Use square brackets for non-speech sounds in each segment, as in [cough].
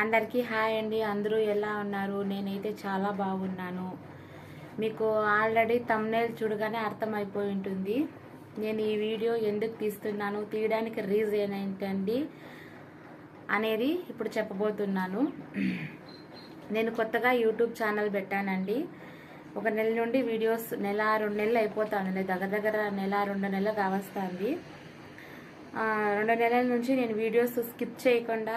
అందరికీ హాయ్ అండి. అందరూ ఎలా ఉన్నారు? నేనైతే చాలా బాగున్నాను. మీకు ఆల్రెడీ తమ్నేల్ చూడగానే అర్థమైపోయి ఉంటుంది నేను ఈ వీడియో ఎందుకు తీస్తున్నాను? తీయడానికి రీజన్ ఏంటండి అనేది ఇప్పుడు చెప్పబోతున్నాను. నేను కొత్తగా యూట్యూబ్ ఛానల్ పెట్టానండి. ఒక నెల నుండి వీడియోస్ నెల రెండు నెలలు అయిపోతాను దగ్గర దగ్గర నెల రెండు నెలలు కావస్తుంది. రెండు నెలల నుంచి నేను వీడియోస్ స్కిప్ చేయకుండా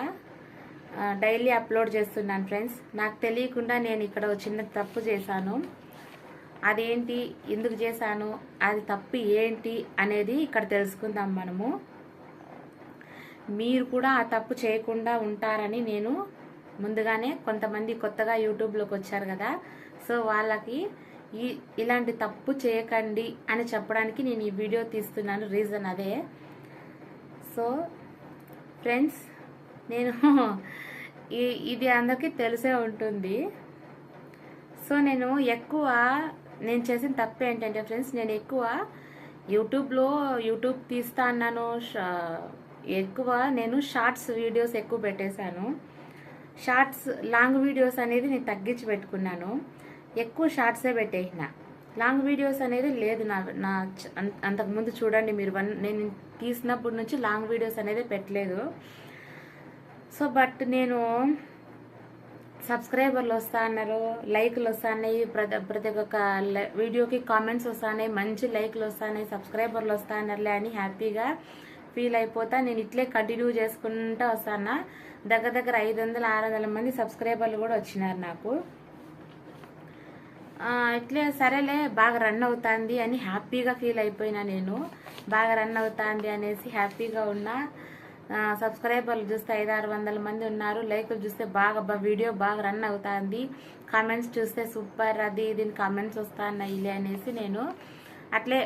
డైలీ అప్లోడ్ చేస్తున్నాను ఫ్రెండ్స్. నాకు తెలియకుండా నేను ఇక్కడ ఒక చిన్న తప్పు చేశాను. అదేంటి? ఎందుకు చేశాను? అది తప్పు ఏంటి అనేది ఇక్కడ తెలుసుకుందాం మనము. మీరు కూడా ఆ తప్పు చేయకుండా ఉంటారని నేను ముందుగానే కొంతమంది కొత్తగా యూట్యూబ్లోకి వచ్చారు కదా. సో వాళ్ళకి ఈ ఇలాంటి తప్పు చేయకండి అని చెప్పడానికి నేను ఈ వీడియో తీస్తున్నాను. రీజన్ అదే. సో ఫ్రెండ్స్ నేను ఇది అందరికీ తెలిసే ఉంటుంది. సో నేను ఎక్కువ నేను చేసిన తప్పు ఏంటంటే ఫ్రెండ్స్ నేను ఎక్కువ యూట్యూబ్లో యూట్యూబ్ తీస్తా అన్నాను. షా- ఎక్కువ నేను షార్ట్స్ వీడియోస్ ఎక్కువ పెట్టేశాను. షార్ట్స్ లాంగ్ వీడియోస్ అనేది నేను తగ్గించి పెట్టుకున్నాను. ఎక్కువ షార్ట్సే పెట్టేసిన. లాంగ్ వీడియోస్ అనేది లేదు నా నా అంతకుముందు చూడండి మీరు వన్ నేను తీసినప్పటి నుంచి లాంగ్ వీడియోస్ అనేది పెట్టలేదు. సో బట్ నేను సబ్స్క్రైబర్లు వస్తా అన్నారు లైక్లు వస్తాయి ప్రతి ప్రతి ఒక్క లై- వీడియోకి కామెంట్స్ వస్తాయి మంచి లైక్లు వస్తాయి సబ్స్క్రైబర్లు వస్తా అన్నారులే అని హ్యాపీగా ఫీల్ అయిపోతా. నేను ఇట్లే కంటిన్యూ చేసుకుంటా వస్తాను. దగ్గర దగ్గర ఐదు వందల ఆరు వందల మంది సబ్స్క్రైబర్లు కూడా వచ్చినారు నాకు. ఇట్లే సరేలే బాగా రన్ అవుతుంది అని హ్యాపీగా ఫీల్ అయిపోయినా నేను. బాగా రన్ అవుతుంది అనేసి హ్యాపీగా ఉన్నా. సబ్స్క్రైబర్లు చూస్తే ఐదు ఆరు వందల మంది ఉన్నారు. లైకులు చూస్తే బాగా వీడియో బాగా రన్ అవుతుంది. కామెంట్స్ చూస్తే సూపర్. అది దీని కామెంట్స్ వస్తాయి అనేసి నేను అట్లే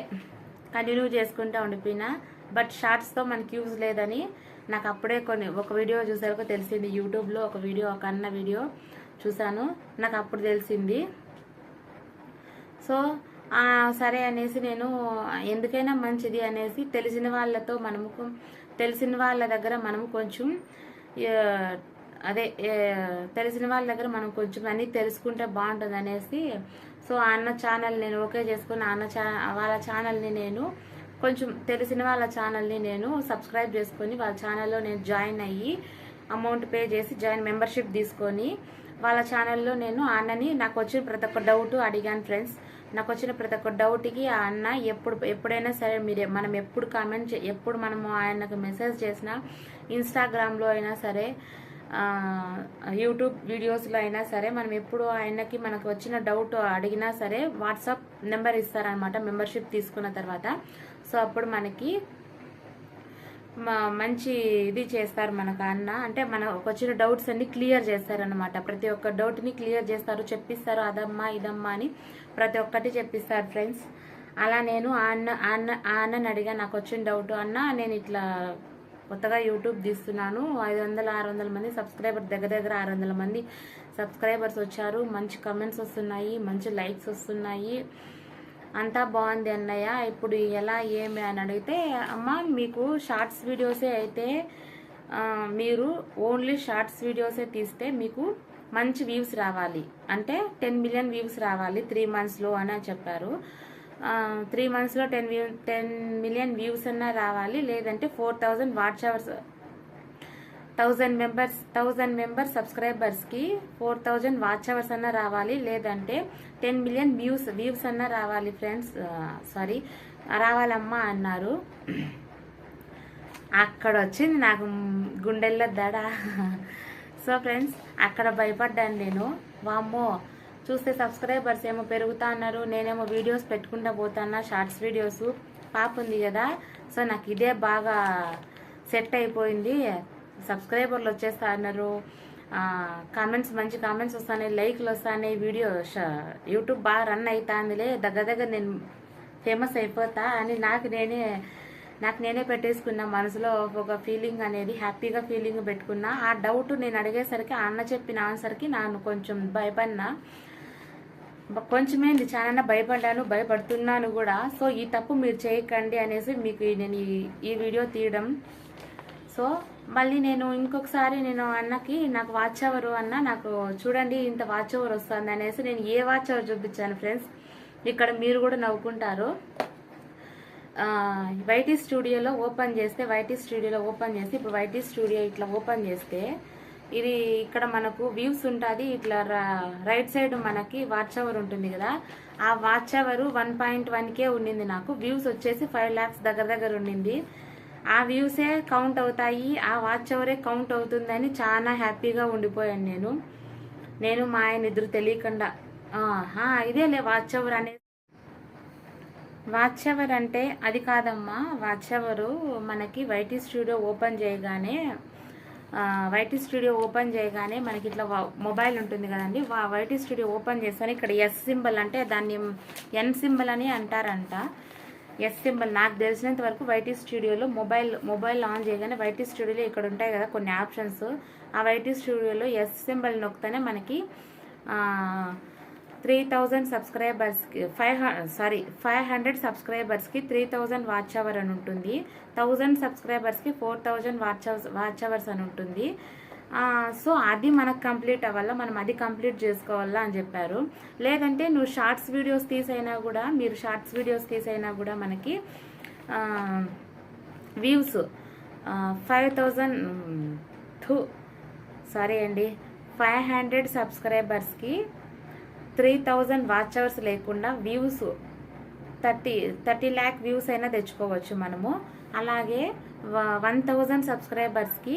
కంటిన్యూ చేసుకుంటూ ఉండిపోయినా. బట్ షార్ట్స్తో మనకి యూజ్ లేదని నాకు అప్పుడే కొన్ని ఒక వీడియో చూసాక తెలిసింది. యూట్యూబ్లో ఒక వీడియో ఒక అన్న వీడియో చూశాను. నాకు అప్పుడు తెలిసింది. సో సరే అనేసి నేను ఎందుకైనా మంచిది అనేసి తెలిసిన వాళ్ళతో మనము తెలిసిన వాళ్ళ దగ్గర మనం కొంచెం అదే తెలిసిన వాళ్ళ దగ్గర మనం కొంచెం అన్ని తెలుసుకుంటే బాగుంటుంది అనేసి. సో ఆ అన్న ఛానల్ నేను ఓకే చేసుకుని అన్న ఛా వాళ్ళ ఛానల్ని నేను కొంచెం తెలిసిన వాళ్ళ ఛానల్ని నేను సబ్స్క్రైబ్ చేసుకొని వాళ్ళ ఛానల్లో నేను జాయిన్ అయ్యి అమౌంట్ పే చేసి జాయిన్ మెంబర్షిప్ తీసుకొని వాళ్ళ ఛానల్లో నేను అన్నని నాకు వచ్చిన ప్రతి ఒక్క డౌట్ అడిగాను ఫ్రెండ్స్ నాకు వచ్చిన ప్రతి ఒక్క డౌట్కి ఆ అన్న ఎప్పుడు ఎప్పుడైనా సరే మీరే మనం ఎప్పుడు కామెంట్ చే- ఎప్పుడు మనము ఆయనకు మెసేజ్ చేసినా ఇన్స్టాగ్రామ్లో అయినా సరే యూట్యూబ్ వీడియోస్లో అయినా సరే మనం ఎప్పుడు ఆయనకి మనకు వచ్చిన డౌట్ అడిగినా సరే వాట్సాప్ నెంబర్ ఇస్తారనమాట మెంబర్షిప్ తీసుకున్న తర్వాత. సో అప్పుడు మనకి మంచి ఇది చేస్తారు మనకు అన్న అంటే మనకు వచ్చిన డౌట్స్ అన్ని క్లియర్ చేస్తారనమాట ప్రతి ఒక్క డౌట్ని క్లియర్ చేస్తారు చెప్పిస్తారు అదమ్మా ఇదమ్మా అని ప్రతి ఒక్కటి చెప్పిస్తారు ఫ్రెండ్స్ అలా నేను ఆ అన్న ఆ అన్న ఆ అన్నని అడిగా నాకు వచ్చిన డౌట్ అన్న నేను ఇట్లా కొత్తగా యూట్యూబ్ తీస్తున్నాను. ఐదు వందల ఆరు వందల మంది సబ్స్క్రైబర్ దగ్గర దగ్గర ఆరు వందల మంది సబ్స్క్రైబర్స్ వచ్చారు. మంచి కమెంట్స్ వస్తున్నాయి మంచి లైక్స్ వస్తున్నాయి. అంతా బాగుంది అన్నయ్య. ఇప్పుడు ఎలా ఏమి అని అడిగితే అమ్మ మీకు షార్ట్స్ వీడియోసే అయితే మీరు ఓన్లీ షార్ట్స్ వీడియోసే తీస్తే మీకు మంచి వ్యూస్ రావాలి. అంటే టెన్ మిలియన్ వ్యూస్ రావాలి త్రీ మంత్స్లో అని చెప్పారు. త్రీ మంత్స్లో ten view ten million views అన్నా రావాలి. లేదంటే four thousand watch hours thousand members thousand members సబ్స్క్రైబర్స్కి ఫోర్ థౌజండ్ వాచ్ అవర్స్ అన్న రావాలి. లేదంటే టెన్ మిలియన్ వ్యూస్ వ్యూస్ అన్న రావాలి ఫ్రెండ్స్ సారీ రావాలమ్మా అన్నారు. అక్కడ వచ్చింది నాకు గుండెల్లో దడ. సో ఫ్రెండ్స్ అక్కడ భయపడ్డాను నేను. వామ్మో చూస్తే సబ్స్క్రైబర్స్ ఏమో పెరుగుతా అన్నారు. నేనేమో వీడియోస్ పెట్టుకుంటా పోతానా షార్ట్స్ వీడియోస్ పాప ఉంది కదా. సో నాకు ఇదే బాగా సెట్ అయిపోయింది. సబ్స్క్రైబర్లు వచ్చేస్తా అన్నారు కామెంట్స్ మంచి కామెంట్స్ వస్తాయి లైక్లు వస్తాయి వీడియో యూట్యూబ్ బాగా రన్ అవుతాందిలే దగ్గర దగ్గర నేను ఫేమస్ అయిపోతా అని నాకు నేనే నాకు నేనే పెట్టేసుకున్నా మనసులో ఒక ఫీలింగ్ అనేది హ్యాపీగా ఫీలింగ్ పెట్టుకున్నా. ఆ డౌట్ నేను అడిగేసరికి అన్న చెప్పిన ఆన్సర్కి నన్ను కొంచెం భయపడినా. కొంచెమేంది చాలా భయపడ్డాను భయపడుతున్నాను కూడా. సో ఈ తప్పు మీరు చేయకండి అనేసి మీకు నేను ఈ వీడియో తీయడం. సో మళ్ళీ నేను ఇంకొకసారి నేను అన్నకి నాకు వాచ్ అవర్ అన్న నాకు చూడండి ఇంత వాచ్ అవర్ వస్తుంది అనేసి నేను ఏ వాచ్ అవర్ చూపించాను ఫ్రెండ్స్ ఇక్కడ మీరు కూడా నవ్వుకుంటారు. వైటీ స్టూడియోలో ఓపెన్ చేస్తే వైటీ స్టూడియోలో ఓపెన్ చేస్తే ఇప్పుడు వైటీ స్టూడియో ఇట్లా ఓపెన్ చేస్తే ఇది ఇక్కడ మనకు వ్యూస్ ఉంటుంది ఇట్లా రా- రైట్ సైడ్ మనకి వాచ్ అవర్ ఉంటుంది కదా. ఆ watch hour one point one K ఉండింది నాకు వ్యూస్ వచ్చేసి ఫైవ్ ల్యాక్స్ దగ్గర దగ్గర ఉండింది ఆ వ్యూసే కౌంట్ అవుతాయి ఆ వాచ్ అవరే కౌంట్ అవుతుందని చాలా హ్యాపీగా ఉండిపోయాను నేను. నేను మా ఆయన ఇద్దరు తెలియకుండా ఇదేలే వాచ్ అవర్ అనేది వాచ్ అవర్ అంటే అది కాదమ్మా వాచ్ అవరు మనకి వైటీ స్టూడియో ఓపెన్ చేయగానే వైటీ స్టూడియో ఓపెన్ చేయగానే మనకి ఇట్లా మొబైల్ ఉంటుంది కదండి వా- వైటీ స్టూడియో ఓపెన్ చేస్తాను ఇక్కడ ఎస్ సింబల్ అంటే దాన్ని ఎన్ సింబల్ అని అంటారంట. ఎస్ సింబల్ నాకు తెలిసినంత వరకు వైటీ స్టూడియోలో మొబైల్ మొబైల్ ఆన్ చేయగానే వైటీ స్టూడియోలో ఇక్కడ ఉంటాయి కదా కొన్ని ఆప్షన్స్ ఆ వైటీ స్టూడియోలో ఎస్ సింబల్ నొక్కితేనే మనకి త్రీ థౌజండ్ సబ్స్క్రైబర్స్కి ఫైవ్ సారీ ఫైవ్ హండ్రెడ్ సబ్స్క్రైబర్స్కి త్రీ థౌజండ్ వాచ్ అవర్ అని ఉంటుంది. థౌజండ్ సబ్స్క్రైబర్స్కి four thousand watch hours watch hours అని ఉంటుంది. సో అది మనకు కంప్లీట్ అవ్వాలా? మనం అది కంప్లీట్ చేసుకోవాలా అని చెప్పారు. లేదంటే నువ్వు షార్ట్స్ వీడియోస్ తీసైనా కూడా మీరు షార్ట్స్ వీడియోస్ తీసైనా కూడా మనకి views five thousand two sorry అండి ఫైవ్ హండ్రెడ్ సబ్స్క్రైబర్స్కి త్రీ థౌజండ్ వాచ్ అవర్స్ లేకుండా views thirty thirty lakh views అయినా తెచ్చుకోవచ్చు మనము. అలాగే వన్ థౌజండ్ సబ్స్క్రైబర్స్కి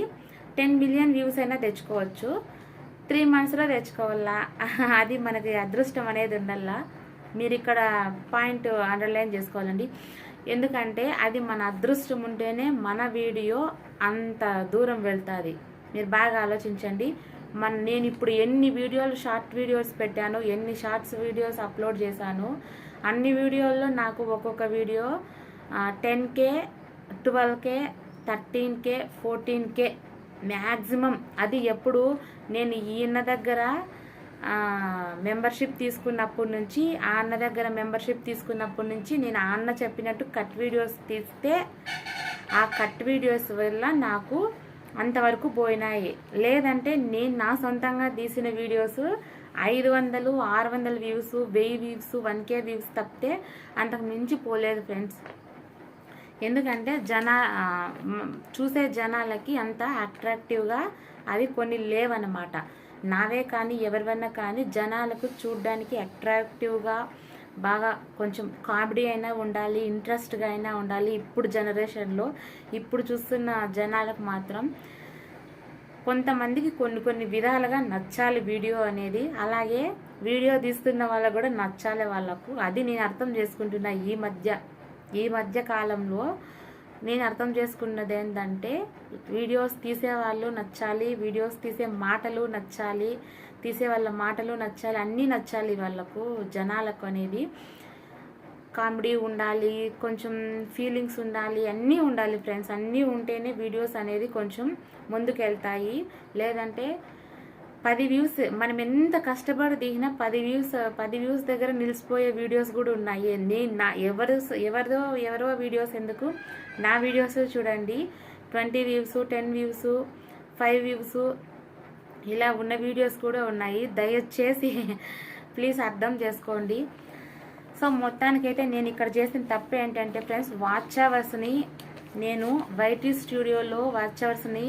టెన్ మిలియన్ వ్యూస్ అయినా తెచ్చుకోవచ్చు. త్రీ మంత్స్లో తెచ్చుకోవాలా? [laughs] అది మనకి అదృష్టం అనేది ఉండాలా. మీరు ఇక్కడ పాయింట్ అండర్లైన్ చేసుకోవాలండి. ఎందుకంటే అది మన అదృష్టం ఉంటేనే మన వీడియో అంత దూరం వెళ్తుంది. మీరు బాగా ఆలోచించండి. మన నేను ఇప్పుడు ఎన్ని వీడియోలు షార్ట్ వీడియోస్ పెట్టాను ఎన్ని షార్ట్స్ వీడియోస్ అప్లోడ్ చేశాను అన్ని వీడియోల్లో నాకు ఒక్కొక్క video ten K twelve K thirteen K fourteen K maximum అది ఎప్పుడు నేను ఈయన దగ్గర మెంబర్షిప్ తీసుకున్నప్పటి నుంచి ఆ అన్న దగ్గర మెంబర్షిప్ తీసుకున్నప్పటి నుంచి నేను ఆ అన్న చెప్పినట్టు కట్ వీడియోస్ తీస్తే ఆ కట్ వీడియోస్ వల్ల నాకు అంతవరకు పోయినాయి. లేదంటే నేను నా సొంతంగా తీసిన వీడియోస్ ఐదు వందలు ఆరు వందల వ్యూస్ వెయ్యి వ్యూస్ వన్ కే వ్యూస్ తప్పితే అంతకు మించి పోలేదు ఫ్రెండ్స్. ఎందుకంటే జన చూసే జనాలకి అంత అట్రాక్టివ్గా అవి కొన్ని లేవన్నమాట. నావే కానీ ఎవరివన్నా కానీ జనాలకు చూడడానికి అట్రాక్టివ్గా బాగా కొంచెం కామెడీ అయినా ఉండాలి ఇంట్రెస్ట్గా అయినా ఉండాలి ఇప్పుడు జనరేషన్లో. ఇప్పుడు చూస్తున్న జనాలకు మాత్రం కొంతమందికి కొన్ని కొన్ని విధాలుగా నచ్చాలి వీడియో అనేది. అలాగే వీడియో తీస్తున్న వాళ్ళకు కూడా నచ్చాలి వాళ్ళకు. అది నేను అర్థం చేసుకుంటున్నా ఈ మధ్య. ఈ మధ్య కాలంలో నేను అర్థం చేసుకున్నది ఏంటంటే వీడియోస్ తీసే వాళ్ళు నచ్చాలి వీడియోస్ తీసే మాటలు నచ్చాలి తీసే వాళ్ళ మాటలు నచ్చాలి అన్నీ నచ్చాలి వాళ్ళకు జనాలకు అనేది. కామెడీ ఉండాలి కొంచెం ఫీలింగ్స్ ఉండాలి అన్నీ ఉండాలి ఫ్రెండ్స్ అన్నీ ఉంటేనే వీడియోస్ అనేది కొంచెం ముందుకెళ్తాయి. లేదంటే పది వ్యూస్ మనం ఎంత కష్టపడి దిగినా పది వ్యూస్ పది వ్యూస్ దగ్గర నిలిచిపోయే వీడియోస్ కూడా ఉన్నాయి. నేను నా ఎవరు ఎవరిదో ఎవరో వీడియోస్ ఎందుకు? నా వీడియోస్ చూడండి. Twenty views ten views five views ఇలా ఉన్న వీడియోస్ కూడా ఉన్నాయి. దయచేసి ప్లీజ్ అర్థం చేసుకోండి. సో మొత్తానికైతే నేను ఇక్కడ చేసిన తప్పు ఏంటంటే ఫ్రెండ్స్ వాచ్ అవర్స్ని నేను వైటీ స్టూడియోలో వాచ్ అవర్స్ని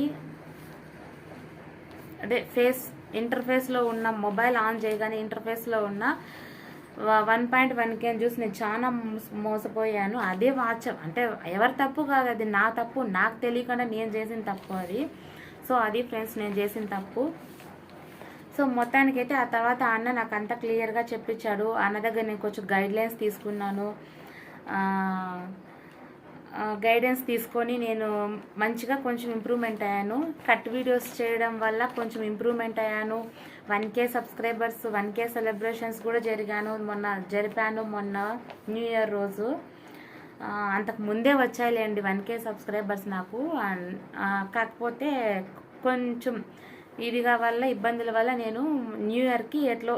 అదే ఫేస్ ఇంటర్ఫేస్లో ఉన్న మొబైల్ ఆన్ చేయగానే ఇంటర్ఫేస్లో ఉన్న వన్ పాయింట్ వన్ కేన్ చూసి నేను చాలా మోసపోయాను. అదే వాచ్. అంటే ఎవరి తప్పు కాదు అది నా తప్పు. నాకు తెలియకుండా నేను చేసిన తప్పు అది. సో అది ఫ్రెండ్స్ నేను చేసిన తప్పు. సో మొత్తానికైతే ఆ తర్వాత అన్న నాకు అంత క్లియర్గా చెప్పించాడు. అన్న దగ్గర నేను కొంచెం గైడ్లైన్స్ తీసుకున్నాను. గైడెన్స్ తీసుకొని నేను మంచిగా కొంచెం ఇంప్రూవ్మెంట్ అయ్యాను. కట్ వీడియోస్ చేయడం వల్ల కొంచెం ఇంప్రూవ్మెంట్ అయ్యాను. One K subscribers one K celebrations కూడా జరిగాను. మొన్న జరిపాను మొన్న న్యూ ఇయర్ రోజు. అంతకు ముందే వచ్చాయిలేండి వన్ కే సబ్స్క్రైబర్స్ నాకు. కాకపోతే కొంచెం ఇదిగా వల్ల ఇబ్బందుల వల్ల నేను న్యూ ఇయర్కి ఎట్లో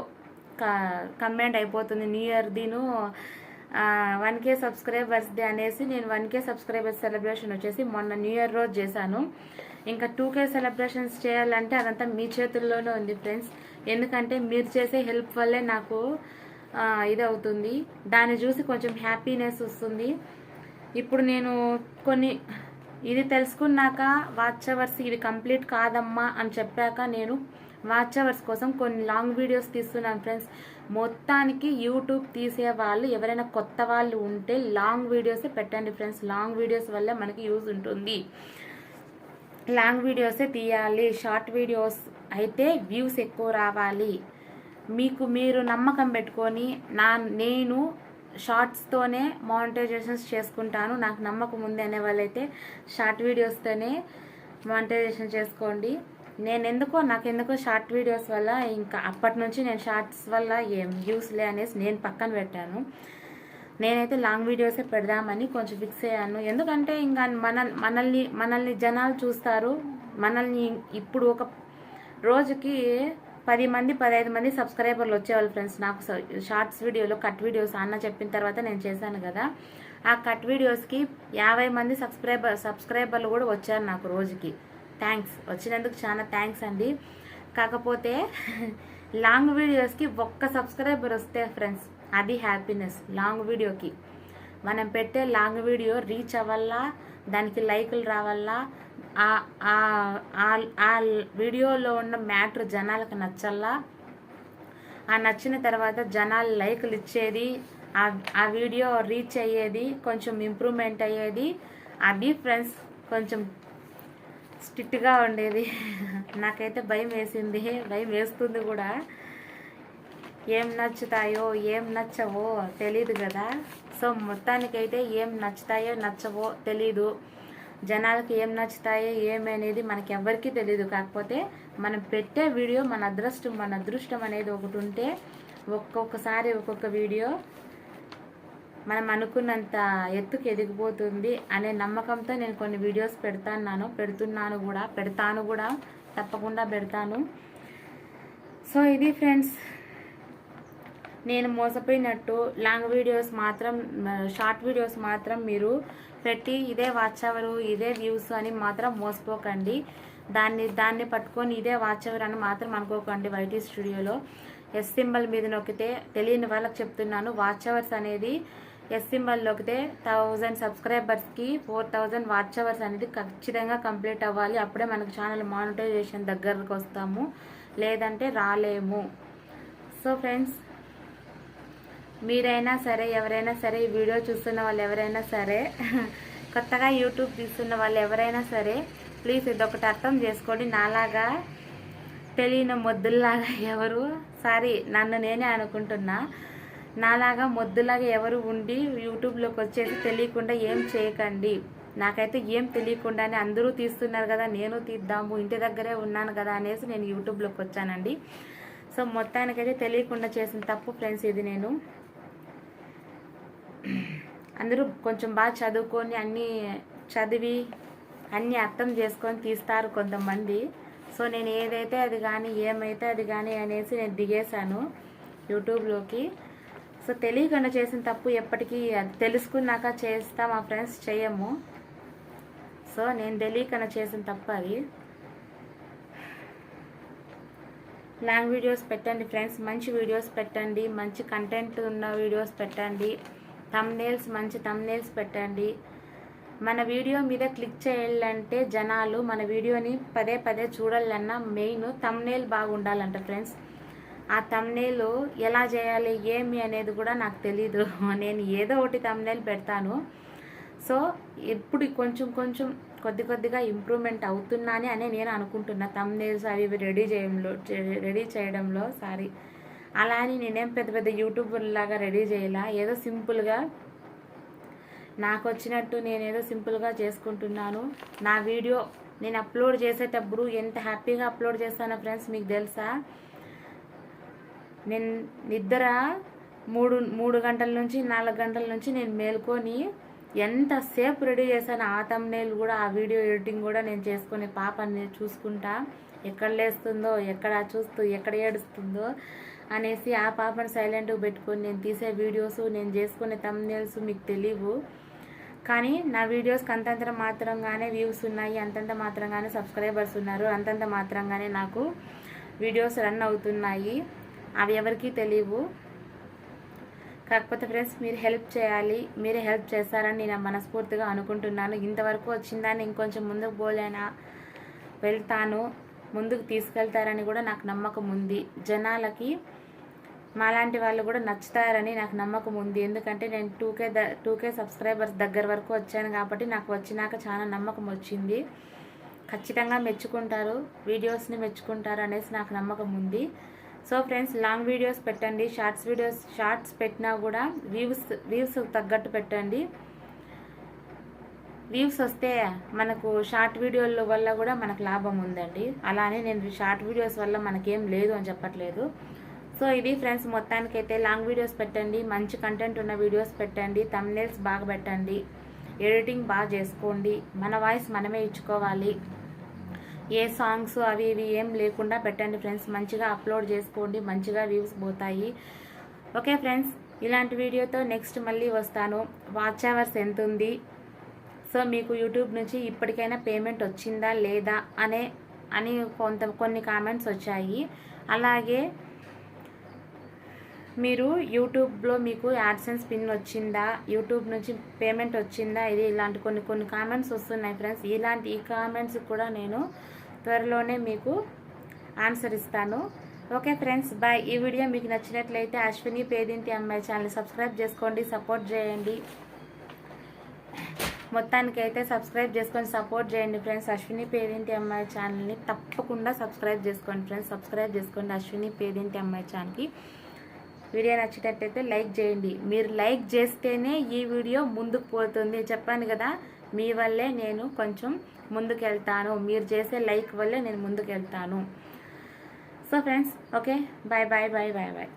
కమెంట్ అయిపోతుంది. న్యూ ఇయర్ దీను వన్ కే సబ్స్క్రైబర్స్ డే అనేసి నేను వన్ కే సబ్స్క్రైబర్స్ సెలబ్రేషన్ వచ్చేసి మొన్న న్యూ ఇయర్ రోజు చేశాను. ఇంకా టూ కే సెలబ్రేషన్స్ చేయాలంటే అదంతా మీ చేతుల్లోనే ఉంది ఫ్రెండ్స్. ఎందుకంటే మీరు చేసే హెల్ప్ వల్లే నాకు ఇది అవుతుంది దాన్ని చూసి కొంచెం హ్యాపీనెస్ వస్తుంది. ఇప్పుడు నేను కొన్ని ఇది తెలుసుకున్నాక వాచ్ అవర్స్ ఇవి కంప్లీట్ కాదమ్మా అని చెప్పాక నేను వాచ్ అవర్స్ కోసం కొన్ని లాంగ్ వీడియోస్ తీస్తున్నాను ఫ్రెండ్స్. మొత్తానికి యూట్యూబ్ తీసే వాళ్ళు ఎవరైనా కొత్త వాళ్ళు ఉంటే లాంగ్ వీడియోసే పెట్టండి ఫ్రెండ్స్. లాంగ్ వీడియోస్ వల్ల మనకి యూజ్ ఉంటుంది. లాంగ్ వీడియోసే తీయాలి షార్ట్ వీడియోస్ అయితే వ్యూస్ ఎక్కువ రావాలి. మీకు మీరు నమ్మకం పెట్టుకొని నా నేను షార్ట్స్తోనే మానిటైజేషన్స్ చేసుకుంటాను. నాకు నమ్మకం ఉంది అనే వాళ్ళైతే షార్ట్ వీడియోస్తోనే మానిటైజేషన్ చేసుకోండి. నేను ఎందుకో నాకు ఎందుకో షార్ట్ వీడియోస్ వల్ల ఇంకా అప్పటి నుంచి నేను షార్ట్స్ వల్ల ఏం వ్యూస్లే అనేసి నేను పక్కన పెట్టాను. నేనైతే లాంగ్ వీడియోసే పెడదామని కొంచెం ఫిక్స్ అయ్యాను. ఎందుకంటే ఇంకా మన మనల్ని మనల్ని జనాలు చూస్తారు. మనల్ని ఇప్పుడు ఒక రోజుకి పది మంది పదహైదు మంది సబ్స్క్రైబర్లు వచ్చేవాళ్ళు ఫ్రెండ్స్. నాకు షార్ట్స్ వీడియోలో కట్ వీడియోస్ అన్న చెప్పిన తర్వాత నేను చేశాను కదా. ఆ కట్ వీడియోస్కి యాభై మంది సబ్స్క్రైబర్ సబ్స్క్రైబర్లు కూడా వచ్చారు నాకు రోజుకి. థ్యాంక్స్ వచ్చినందుకు చాలా థ్యాంక్స్ అండి. కాకపోతే లాంగ్ వీడియోస్కి ఒక్క సబ్స్క్రైబర్ వస్తే ఫ్రెండ్స్ అది హ్యాపీనెస్ లాంగ్ వీడియోకి మనం పెట్టే లాంగ్ వీడియో రీచ్ అవ్వాలా దానికి లైకులు రావాలా ఆ- వీడియోలో ఉన్న మ్యాటర్ జనాలకు నచ్చల్లా. ఆ నచ్చిన తర్వాత జనాలు లైకులు ఇచ్చేది ఆ వీడియో రీచ్ అయ్యేది కొంచెం ఇంప్రూవ్మెంట్ అయ్యేది అది ఫ్రెండ్స్ కొంచెం స్ట్రిక్ట్గా ఉండేది. నాకైతే భయం వేసింది. భయం వేస్తుంది కూడా. ఏం నచ్చుతాయో ఏం నచ్చవో తెలీదు కదా. సో మొత్తానికైతే ఏం నచ్చుతాయో నచ్చవో తెలీదు. జనాలకి ఏం నచ్చుతాయో ఏమి అనేది మనకి ఎవరికీ తెలియదు కాకపోతే మనం పెట్టే వీడియో మన అదృష్టం మన అదృష్టం అనేది ఒకటి ఉంటే ఒక్కొక్కసారి ఒక్కొక్క వీడియో మనం అనుకున్నంత ఎత్తుకు ఎదిగిపోతుంది అనే నమ్మకంతో నేను కొన్ని వీడియోస్ పెడతాను పెడుతున్నాను కూడా పెడతాను కూడా తప్పకుండా పెడతాను. సో ఇది ఫ్రెండ్స్ నేను మోసపోయినట్టు లాంగ్ వీడియోస్ మాత్రం షార్ట్ వీడియోస్ మాత్రం మీరు పెట్టి ఇదే వాచ్ అవరు ఇదే వ్యూస్ అని మాత్రం మోసపోకండి. దాన్ని దాన్ని పట్టుకొని ఇదే వాచ్ అవర్ అని మాత్రం అనుకోకండి వైటీ స్టూడియోలో ఎస్ సింబల్ మీద నొక్కితే తెలియని వాళ్ళకి చెప్తున్నాను వాచ్ అవర్స్ అనేది ఎస్ సింబల్ నొక్కితే థౌజండ్ సబ్స్క్రైబర్స్కి ఫోర్ థౌజండ్ వాచ్ అవర్స్ అనేది ఖచ్చితంగా కంప్లీట్ అవ్వాలి. అప్పుడే మనకు ఛానల్ మానిటైజేషన్ దగ్గరకు వస్తాము. లేదంటే రాలేము. సో ఫ్రెండ్స్ మీరైనా సరే ఎవరైనా సరే ఈ వీడియో చూస్తున్న వాళ్ళు ఎవరైనా సరే [laughs] కొత్తగా యూట్యూబ్ తీస్తున్న వాళ్ళు ఎవరైనా సరే ప్లీజ్ ఇదొకటి అర్థం చేసుకోండి. నాలాగా తెలియని మొద్దుల్లాగా ఎవరు సారీ నన్ను నేనే అనుకుంటున్నా. నాలాగా మొద్దులాగా ఎవరు ఉండి యూట్యూబ్లోకి వచ్చేసి తెలియకుండా ఏం చేయకండి. నాకైతే ఏం తెలియకుండానే అందరూ తీస్తున్నారు కదా నేను తీద్దాము ఇంటి దగ్గరే ఉన్నాను కదా అనేసి నేను యూట్యూబ్లోకి వచ్చానండి. సో మొత్తానికైతే తెలియకుండా చేసిన తప్పు ఫ్రెండ్స్ ఇది నేను. అందరూ కొంచెం బాగా చదువుకొని అన్నీ చదివి అన్నీ అర్థం చేసుకొని తీస్తారు కొంతమంది. సో నేను ఏదైతే అది కానీ ఏమైతే అది కానీ అనేసి నేను దిగేశాను యూట్యూబ్లోకి. సో తెలియకుండా చేసిన తప్పు ఎప్పటికీ అది తెలుసుకున్నాక చేస్తా మా ఫ్రెండ్స్ చేయము. సో నేను తెలియకుండా చేసిన తప్పు అది. లాంగ్ వీడియోస్ పెట్టండి ఫ్రెండ్స్ మంచి వీడియోస్ పెట్టండి మంచి కంటెంట్ ఉన్న వీడియోస్ పెట్టండి తమ్నేల్స్ మంచి తమ్నేల్స్ పెట్టండి. మన వీడియో మీద క్లిక్ చేయాలంటే జనాలు మన వీడియోని పదే పదే చూడాలన్నా మెయిన్ తమ్నేల్ బాగుండాలంట ఫ్రెండ్స్. ఆ తమ్నేల్ ఎలా చేయాలి ఏమి అనేది కూడా నాకు తెలీదు. [laughs] నేను ఏదో ఒకటి తమ్నేల్ పెడతాను. సో ఇప్పుడు కొంచెం కొంచెం కొద్ది కొద్దిగా ఇంప్రూవ్మెంట్ అవుతున్నానే అని నేను అనుకుంటున్నా. తమ్నేల్స్ అవి ఇవి రెడీ చేయడంలో రెడీ చేయడంలో సారీ అలా అని నేనేం పెద్ద పెద్ద యూట్యూబర్లాగా రెడీ చేయాల. ఏదో సింపుల్గా నాకు వచ్చినట్టు నేనేదో సింపుల్గా చేసుకుంటున్నాను. నా వీడియో నేను అప్లోడ్ చేసేటప్పుడు ఎంత హ్యాపీగా అప్లోడ్ చేస్తానో ఫ్రెండ్స్ మీకు తెలుసా? నేను నిద్ర మూడు మూడు గంటల నుంచి నాలుగు గంటల నుంచి నేను మేల్కొని ఎంతసేపు రెడీ చేశాను ఆ తమ్నేల్ కూడా ఆ వీడియో ఎడిటింగ్ కూడా నేను చేసుకునే పాపని చూసుకుంటా. ఎక్కడ లేస్తుందో ఎక్కడ చూస్తూ ఎక్కడ ఏడుస్తుందో అనేసి ఆ పాపని సైలెంట్గా పెట్టుకొని నేను తీసే వీడియోస్ నేను చేసుకునే తమ్నేల్స్ మీకు తెలియవు కానీ నా వీడియోస్కి అంతంత మాత్రంగానే వ్యూస్ ఉన్నాయి అంతంత మాత్రంగానే సబ్స్క్రైబర్స్ ఉన్నారు అంతంత మాత్రంగానే నాకు వీడియోస్ రన్ అవుతున్నాయి. అవి ఎవరికీ తెలియవు. కాకపోతే ఫ్రెండ్స్ మీరు హెల్ప్ చేయాలి మీరే హెల్ప్ చేస్తారని నేను మనస్ఫూర్తిగా అనుకుంటున్నాను. ఇంతవరకు వచ్చిందని ఇంకొంచెం ముందుకు పోలేనా? వెళ్తాను. ముందుకు తీసుకెళ్తారని కూడా నాకు నమ్మకం ఉంది. జనాలకి మాలాంటి వాళ్ళు కూడా నచ్చుతారని నాకు నమ్మకం ఉంది. ఎందుకంటే నేను టూకే ద టూకే సబ్స్క్రైబర్స్ దగ్గర వరకు వచ్చాను కాబట్టి నాకు వచ్చినాక చాలా నమ్మకం వచ్చింది. ఖచ్చితంగా మెచ్చుకుంటారు. వీడియోస్ని మెచ్చుకుంటారు అనేసి నాకు నమ్మకం ఉంది. సో ఫ్రెండ్స్ లాంగ్ వీడియోస్ పెట్టండి షార్ట్స్ వీడియోస్ షార్ట్స్ పెట్టినా కూడా వ్యూస్ వ్యూస్ తగ్గట్టు పెట్టండి. వ్యూస్ వస్తే మనకు షార్ట్ వీడియోల వల్ల కూడా మనకు లాభం ఉందండి. అలానే నేను షార్ట్ వీడియోస్ వల్ల మనకేం లేదు అని చెప్పట్లేదు. సో ఇది ఫ్రెండ్స్ మొత్తానికైతే లాంగ్ వీడియోస్ పెట్టండి మంచి కంటెంట్ ఉన్న వీడియోస్ పెట్టండి తమ్నేల్స్ బాగా పెట్టండి ఎడిటింగ్ బాగా చేసుకోండి మన వాయిస్ మనమే ఇచ్చుకోవాలి. ఏ సాంగ్స్ అవి ఇవి ఏం లేకుండా పెట్టండి ఫ్రెండ్స్. మంచిగా అప్లోడ్ చేసుకోండి మంచిగా వ్యూస్ పోతాయి. ఓకే ఫ్రెండ్స్ ఇలాంటి వీడియోతో నెక్స్ట్ మళ్ళీ వస్తాను. వాచ్ అవర్స్ ఎంత ఉంది? సో మీకు యూట్యూబ్ నుంచి ఇప్పటికైనా పేమెంట్ వచ్చిందా లేదా అనే అని కొంత కొన్ని కామెంట్స్ వచ్చాయి. అలాగే మీరు యూట్యూబ్లో మీకు యాడ్సెన్స్ పిన్ వచ్చిందా యూట్యూబ్ నుంచి పేమెంట్ వచ్చిందా ఇది ఇలాంటి కొన్ని కొన్ని కామెంట్స్ వస్తున్నాయి ఫ్రెండ్స్. ఇలాంటి ఈ కామెంట్స్ కూడా నేను త్వరలోనే మీకు ఆన్సర్ ఇస్తాను. ఓకే ఫ్రెండ్స్ బాయ్ ఈ వీడియో మీకు నచ్చినట్లయితే అశ్విని పేదింటి అమ్మాయి ఛానల్ సబ్స్క్రైబ్ చేసుకోండి సపోర్ట్ చేయండి. మొత్తానికి అయితే సబ్స్క్రైబ్ చేసుకొని సపోర్ట్ చేయండి ఫ్రెండ్స్ అశ్విని పేదింటి అమ్మాయి ఛానల్ని తప్పకుండా సబ్స్క్రైబ్ చేసుకోండి ఫ్రెండ్స్ సబ్స్క్రైబ్ చేసుకోండి అశ్విని పేదింటి అమ్మాయి ఛానల్కి వీడియో నచ్చినట్టయితే లైక్ చేయండి. మీరు లైక్ చేస్తేనే ఈ వీడియో ముందుకు పోతుంది. చెప్పాను కదా మీ వల్లే నేను కొంచెం ముందుకెళ్తాను. మీరు చేసే లైక్ వల్లే నేను ముందుకెళ్తాను. So friends okay? Bye bye bye bye bye